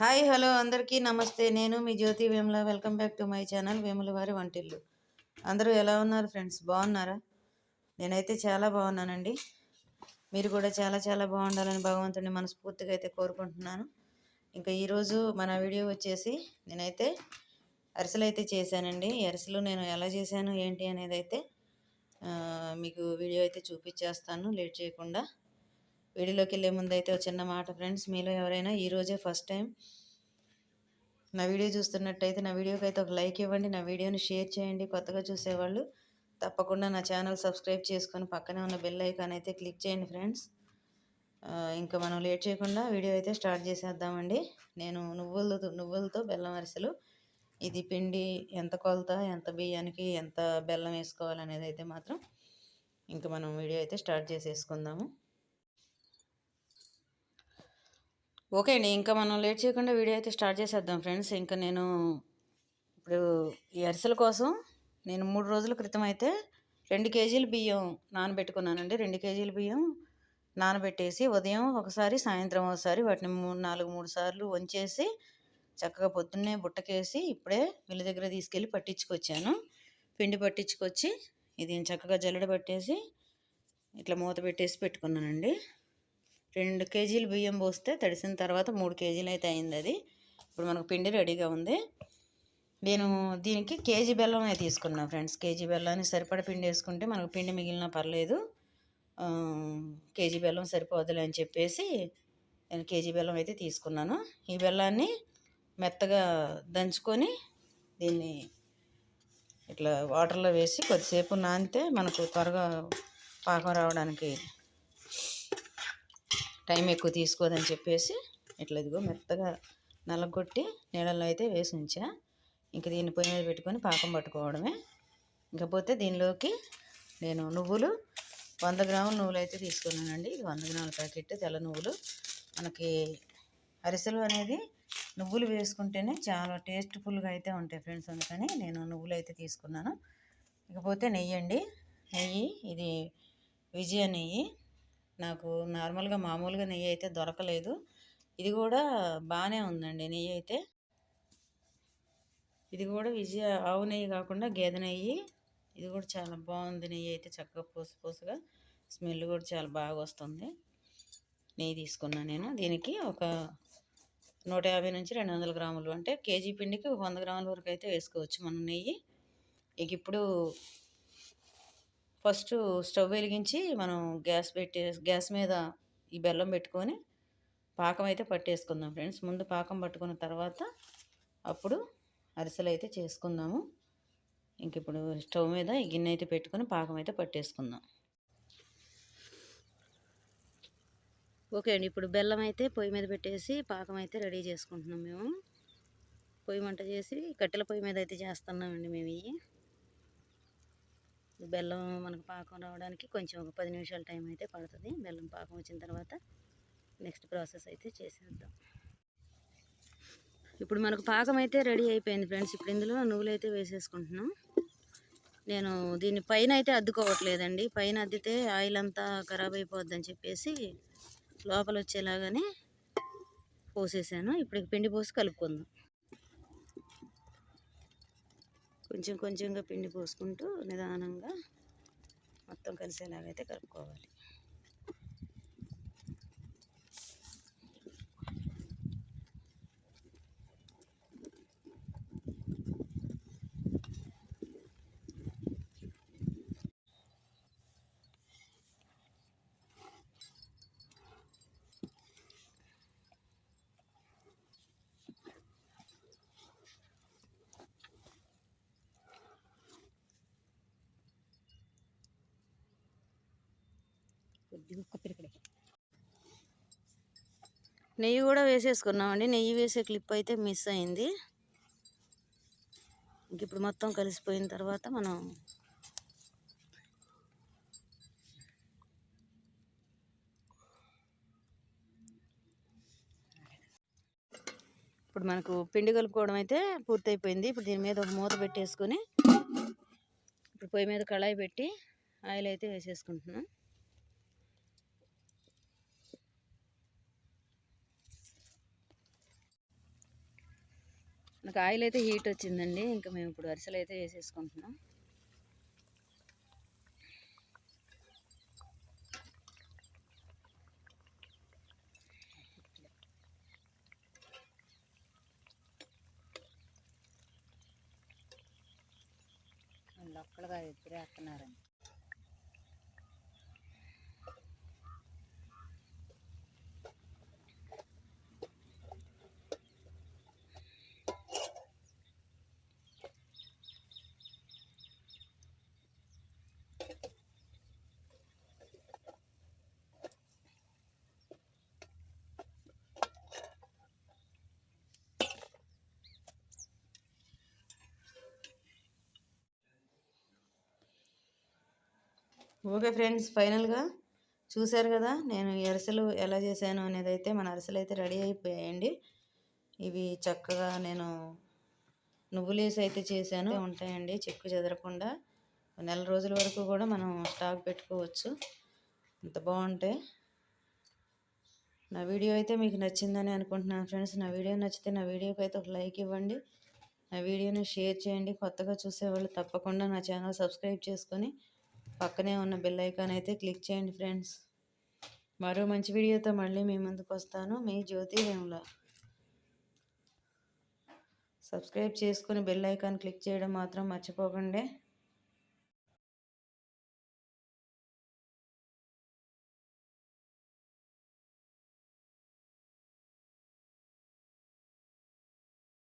Hi hello అందరికీ నమస్తే. నేను మీ Jyoti Vemula. Welcome back to my channel Vemula వారి వంటిల్లు. అందరూ ఎలా ఉన్నారు ఫ్రెండ్స్? బాగున్నారా? నేనైతే చాలా బాగున్నానండి. మీరు కూడా చాలా చాలా బాగుండాలని భగవంతుడిని మనస్ఫూర్తిగా అయితే కోరుకుంటున్నాను. ఇంకా ఈరోజు మన వీడియో వచ్చేసి నేనైతే అరిసెలు అయితే చేశానండి. అరిసెలు నేను ఎలా చేశాను ఏంటి అనేది అయితే మీకు వీడియో అయితే చూపించేస్తాను. లేట్ చేయకుండా. వీడియోలోకి వెళ్ళే ముందు అయితే ఒక చిన్న మాట ఫ్రెండ్స్. మీలో ఎవరైనా ఈరోజే ఫస్ట్ టైం నా వీడియో చూస్తున్నట్టయితే నా వీడియోకి అయితే ఒక లైక్ ఇవ్వండి. నా వీడియోని షేర్ చేయండి. కొత్తగా చూసేవాళ్ళు తప్పకుండా నా ఛానల్ సబ్స్క్రైబ్ చేసుకొని పక్కనే ఉన్న బెల్ ఐకాన్ అయితే క్లిక్ చేయండి ఫ్రెండ్స్. ఇంకా మనం లేట్ చేయకుండా వీడియో అయితే స్టార్ట్ చేసేద్దామండి. నేను నువ్వులతో నువ్వులతో బెల్లం అరిసెలు ఇది పిండి ఎంత కొలత ఎంత బియ్యానికి ఎంత బెల్లం వేసుకోవాలనేది అయితే మాత్రం ఇంకా మనం వీడియో అయితే స్టార్ట్ చేసేసుకుందాము. ఓకే అండి ఇంకా మనం లేట్ చేయకుండా వీడియో అయితే స్టార్ట్ చేసేద్దాం ఫ్రెండ్స్. ఇంకా నేను ఇప్పుడు ఈ అరిసెల కోసం నేను మూడు రోజుల క్రితం అయితే రెండు కేజీల బియ్యం నానబెట్టుకున్నానండి. రెండు కేజీల బియ్యం నానబెట్టేసి ఉదయం ఒకసారి సాయంత్రం ఒకసారి వాటిని మూడు నాలుగు మూడు సార్లు వంచేసి చక్కగా పొద్దున్నే బుట్టకేసి ఇప్పుడే మిల్లి దగ్గర తీసుకెళ్ళి పట్టించుకొచ్చాను. పిండి పట్టించుకొచ్చి ఇది చక్కగా జల్లెడ పట్టేసి ఇట్లా మూత పెట్టేసి పెట్టుకున్నానండి. రెండు కేజీలు బియ్యం పోస్తే తడిసిన తర్వాత మూడు కేజీలు అయితే అయింది అది. ఇప్పుడు మనకు పిండి రెడీగా ఉంది. నేను దీనికి కేజీ బెల్లం అయితే తీసుకున్నాను ఫ్రెండ్స్. కేజీ బెల్లాన్ని సరిపడ పిండి వేసుకుంటే మనకు పిండి మిగిలినా పర్లేదు. కేజీ బెల్లం సరిపోదులే అని చెప్పేసి నేను కేజీ బెల్లం అయితే తీసుకున్నాను. ఈ బెల్లాన్ని మెత్తగా దంచుకొని దీన్ని ఇట్లా వాటర్లో వేసి కొద్దిసేపు నానితే మనకు త్వరగా పాకం రావడానికి టైం ఎక్కువ తీసుకోదని చెప్పేసి ఇట్లా ఇదిగో మెత్తగా నలగొట్టి నీళ్ళల్లో అయితే వేసి ఉంచా. ఇంక దీన్ని పొయ్యి మీద పెట్టుకొని పాకం పట్టుకోవడమే. ఇంకపోతే దీనిలోకి నేను నువ్వులు వంద గ్రాముల నువ్వులు అయితే తీసుకున్నానండి. ఇది వంద గ్రాముల ప్యాకెట్ తెల్ల నువ్వులు. మనకి అరిసెలు అనేది నువ్వులు వేసుకుంటేనే చాలా టేస్ట్ఫుల్గా అయితే ఉంటాయి ఫ్రెండ్స్. అందుకని నేను నువ్వులు అయితే తీసుకున్నాను. ఇకపోతే నెయ్యి అండి నెయ్యి ఇది విజయ నెయ్యి. నాకు నార్మల్గా మామూలుగా నెయ్యి అయితే దొరకలేదు. ఇది కూడా బాగానే ఉందండి నెయ్యి అయితే. ఇది కూడా విజయ ఆవు నెయ్యి కాకుండా గేదె నెయ్యి. ఇది కూడా చాలా బాగుంది నెయ్యి అయితే చక్కగా పూస పూసగా. స్మెల్ కూడా చాలా బాగా వస్తుంది. నెయ్యి తీసుకున్నాను నేను. దీనికి ఒక నూట యాభై నుంచి రెండు వందల గ్రాములు. అంటే కేజీ పిండికి వంద గ్రాముల వరకు అయితే వేసుకోవచ్చు మనం నెయ్యి. ఇక ఇప్పుడు ఫస్ట్ స్టవ్ వెలిగించి మనం గ్యాస్ పెట్టే గ్యాస్ మీద ఈ బెల్లం పెట్టుకొని పాకం అయితే పట్టేసుకుందాం ఫ్రెండ్స్. ముందు పాకం పట్టుకున్న తర్వాత అప్పుడు అరిసెలు అయితే చేసుకుందాము. ఇంక ఇప్పుడు స్టవ్ మీద ఈ గిన్నె అయితే పెట్టుకొని పాకం అయితే పట్టేసుకుందాం. ఓకే అండి. ఇప్పుడు బెల్లం అయితే పొయ్యి మీద పెట్టేసి పాకం అయితే రెడీ చేసుకుంటున్నాం మేము. పొయ్యి మంట చేసి కట్టెల పొయ్యి మీద అయితే చేస్తున్నామండి మేము ఇవి బెల్లం మనకు పాకం రావడానికి కొంచెం ఒక పది నిమిషాల టైం అయితే పడుతుంది. బెల్లం పాకం వచ్చిన తర్వాత నెక్స్ట్ ప్రాసెస్ అయితే చేసేద్దాం. ఇప్పుడు మనకు పాకం అయితే రెడీ అయిపోయింది ఫ్రెండ్స్. ఇప్పుడు ఇందులో నువ్వులు అయితే వేసేసుకుంటున్నాం. నేను దీన్ని పైన అయితే అద్దుకోవట్లేదండి. పైన అద్దితే ఆయిల్ అంతా ఖరాబ్ అయిపోద్దని చెప్పేసి లోపల వచ్చేలాగానే పోసేసాను. ఇప్పుడు పిండి పోసి కలుపుకుందాం. కొంచెం కొంచెంగా పిండి పోసుకుంటూ నిదానంగా మొత్తం కలిసేలాగైతే కలుపుకోవాలి. కొద్దిగా ఒక్క పిరికడే నెయ్యి కూడా వేసేసుకున్నామండి. నెయ్యి వేసే క్లిప్ అయితే మిస్ అయింది. ఇంక ఇప్పుడు మొత్తం కలిసిపోయిన తర్వాత మనం ఇప్పుడు మనకు పిండి కలుపుకోవడం అయితే పూర్తయిపోయింది. ఇప్పుడు దీని మీద ఒక మూత పెట్టేసుకొని ఇప్పుడు పొయ్యి మీద కళాయి పెట్టి ఆయిల్ అయితే వేసేసుకుంటున్నాం. నాకు ఆయిల్ అయితే హీట్ వచ్చిందండి. ఇంకా మేము ఇప్పుడు అరిసెలు అయితే వేసేసుకుంటున్నాం. ఒక్కలుగా ఎదురేస్తున్నారండి ఓకే ఫ్రెండ్స్ ఫైనల్గా చూశారు కదా నేను ఈ అరిసెలు ఎలా చేశాను అనేది అయితే మన అరిసెలు అయితే రెడీ అయిపోయాయండి. ఇవి చక్కగా నేను నువ్వులేసి అయితే చేశాను. ఉంటాయండి చెక్కు చెదరకుండా. నెల రోజుల వరకు కూడా మనం స్టాక్ పెట్టుకోవచ్చు. అంత బాగుంటాయి నా వీడియో అయితే మీకు నచ్చిందని అనుకుంటున్నాను ఫ్రెండ్స్. నా వీడియో నచ్చితే నా వీడియోకి అయితే ఒక లైక్ ఇవ్వండి. నా వీడియోని షేర్ చేయండి. కొత్తగా చూసేవాళ్ళు తప్పకుండా నా ఛానల్ సబ్స్క్రైబ్ చేసుకొని పక్కనే ఉన్న బెల్ ఐకాన్ అయితే క్లిక్ చేయండి ఫ్రెండ్స్ మరో మంచి వీడియోతో మళ్ళీ మీ ముందుకు వస్తాను. మీ జ్యోతి వేముల సబ్స్క్రైబ్ చేసుకుని బెల్ ఐకాన్ క్లిక్ చేయడం మాత్రం మర్చిపోకండి.